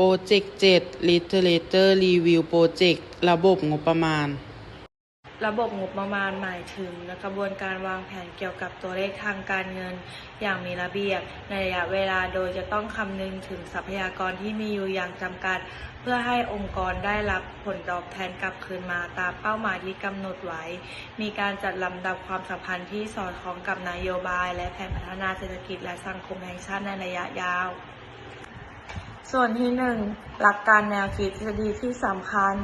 โปรเจกต์7 Literature Review Project ระบบงบประมาณ ระบบงบประมาณหมายถึงกระบวนการวางแผนเกี่ยวกับตัวเลขทางการเงิน อย่างมีระเบียบในระยะเวลาโดยจะต้องคำนึงถึงทรัพยากรที่มีอยู่อย่างจำกัด เพื่อให้องค์กรได้รับผลตอบแทนกลับคืนมาตามเป้าหมายที่กำหนดไว้ มีการจัดลำดับความสัมพันธ์ที่สอดคล้องกับนโยบาย และแผนพัฒนาเศรษฐกิจและสังคมแห่งชาติในระยะยาว ส่วนที่หนึ่งหลักการแนวคิดทฤษฎีที่สำคัญ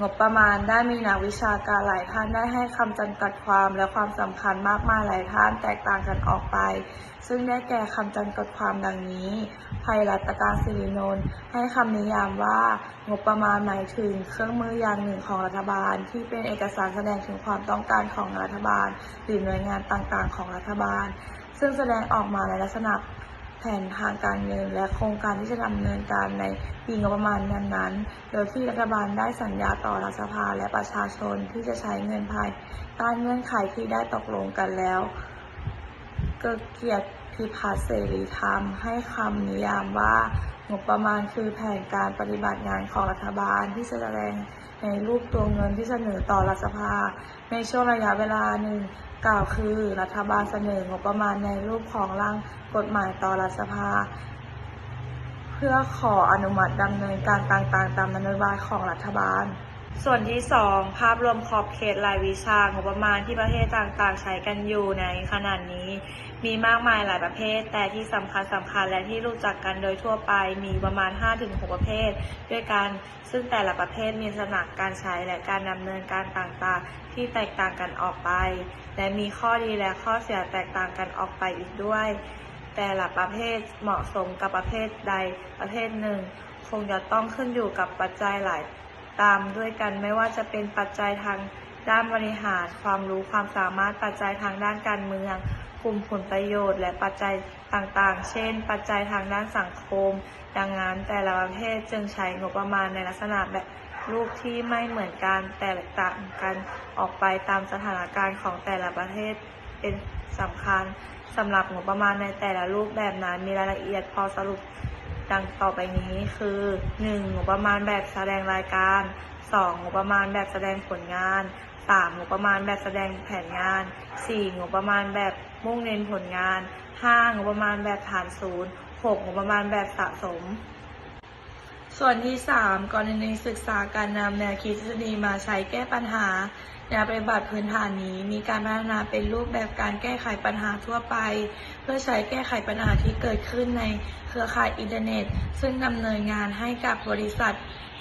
งบประมาณได้มีนักวิชาการหลายท่านได้ให้คำจำกัดความและความสำคัญมากมายหลายท่านแตกต่างกันออกไป ซึ่งได้แก่คำจำกัดความดังนี้ภัยรัตการศิรินนท์ให้คำนิยามว่างบประมาณหมายถึงเครื่องมืออย่างหนึ่งของรัฐบาล ที่เป็นเอกสารแสดงถึงความต้องการของรัฐบาล หรือหน่วยงานต่างๆ ของรัฐบาล ซึ่งแสดงออกมาในลักษณะ แผนทางการเงิน และโครงการที่จะดำเนินการในปีงบประมาณนั้นๆ โดยที่รัฐบาลได้สัญญาต่อรัฐสภาและประชาชนที่จะใช้เงินภายใต้เงื่อนไขที่ได้ตกลงกันแล้ว เกิดเกียรติพิพัฒน์เสรีธรรม ให้คำนิยามว่างบประมาณคือแผนการปฏิบัติงานของรัฐบาลที่แสดง ในรูปตัวเงินที่เสนอต่อรัฐสภา ในช่วงระยะเวลาหนึ่งกล่าวคือ รัฐบาลเสนองบประมาณในรูปของร่างกฎหมายต่อรัฐสภา เพื่อขออนุมัติดำเนินการต่างๆ ตามนโยบายของรัฐบาล ส่วนที่ 2 ภาพรวมขอบเขตรายวิชางบประมาณที่ประเทศต่างๆ ใช้กันอยู่ในขณะนี้ มีมากมายหลายประเภท แต่ที่สำคัญสำคัญและที่รู้จักกันโดยทั่วไปมีประมาณ 5-6 ประเภท ด้วยกัน ซึ่งแต่ละประเภทมีลักษณะการใช้และการดำเนินการต่างๆ ที่แตกต่างกันออกไป และมีข้อดีและข้อเสียแตกต่างกันออกไปอีกด้วย แต่ละประเภทเหมาะสมกับประเภทใดประเภทหนึ่ง คงจะต้องขึ้นอยู่กับปัจจัยหลาย ตามด้วยกันไม่ว่าจะเป็นปัจจัยทางด้านบริหาร ความรู้ความสามารถปัจจัยทางด้านการเมืองกลุ่มผลประโยชน์ และปัจจัยต่างๆ เช่น ปัจจัยทางด้านสังคม ดังนั้นแต่ละประเภทจึงใช้งบประมาณในลักษณะแบบรูปที่ไม่เหมือนกันแต่ต่างกันออกไปตามสถานการณ์ของแต่ละประเทศเป็นสำคัญสำหรับงบประมาณในแต่ละรูปแบบนั้นมีรายละเอียดพอสรุป ดังต่อไปนี้คือ 1. งบประมาณแบบแสดงรายการ 2. งบประมาณแบบแสดงผลงาน 3. งบประมาณแบบแสดงแผนงาน 4. งบประมาณแบบมุ่งเน้นผลงาน 5. งบประมาณแบบฐานศูนย์ 6. งบประมาณแบบสะสม ส่วนที่ 3 กรณีศึกษาการนำแนวคิดทฤษฎีมาใช้แก้ปัญหาแนวปฏิบัติพื้นฐานนี้มีการพัฒนาเป็นรูปแบบการแก้ไขปัญหาทั่วไป เพื่อใช้แก้ไขปัญหาที่เกิดขึ้นในเครือข่ายอินเทอร์เน็ต ซึ่งดำเนินงานให้กับบริษัท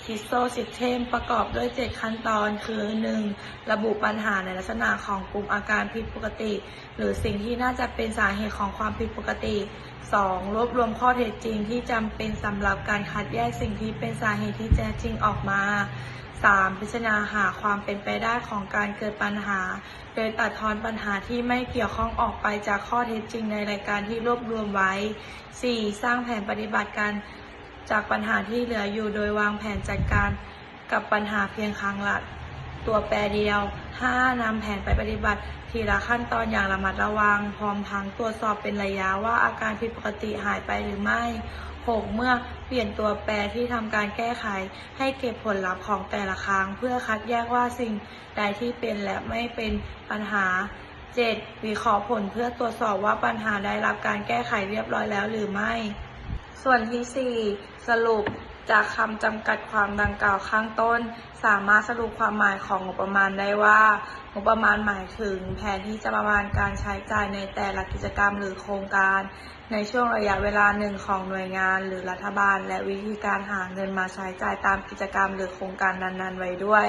ซิสโซซิสเทมประกอบด้วย 7 ขั้นตอนคือ 1. ระบุปัญหาในลักษณะของกลุ่มอาการผิดปกติ หรือสิ่งที่น่าจะเป็นสาเหตุของความผิดปกติ 2. รวบรวมข้อเท็จจริงที่จำเป็นสำหรับการคัดแยกสิ่งที่เป็นสาเหตุที่แท้จริงออกมา 3. พิจารณาหาความเป็นไปได้ของการเกิดปัญหา โดยตัดทอนปัญหาที่ไม่เกี่ยวข้องออกไปจากข้อเท็จจริงในรายการที่รวบรวมไว้ 4. สร้างแผนปฏิบัติการ จากปัญหาที่เหลืออยู่โดยวางแผนจัดการกับปัญหาเพียงครั้งละตัวแปรเดียว 5. นำแผนไปปฏิบัติ ทีละขั้นตอนอย่างระมัดระวัง พร้อมทั้งตรวจสอบเป็นระยะว่าอาการผิดปกติหายไปหรือไม่ 6. เมื่อเปลี่ยนตัวแปรที่ทำการแก้ไข ให้เก็บผลลัพธ์ของแต่ละครั้ง เพื่อคัดแยกว่าสิ่งใดที่เป็นและไม่เป็นปัญหา 7. วิเคราะห์ผลเพื่อตรวจสอบว่าปัญหาได้รับการแก้ไขเรียบร้อยแล้วหรือไม่ ส่วนที่ 4 สรุปจากคำจำกัดความดังกล่าวข้างต้น สามารถสรุปความหมายของงบประมาณได้ว่า งบประมาณหมายถึง แผนที่จะประมาณการใช้จ่ายในแต่ละกิจกรรมหรือโครงการ ในช่วงระยะเวลาหนึ่งของหน่วยงานหรือรัฐบาล และวิธีการหาเงินมาใช้จ่ายตามกิจกรรมหรือโครงการนั้นๆไว้ด้วย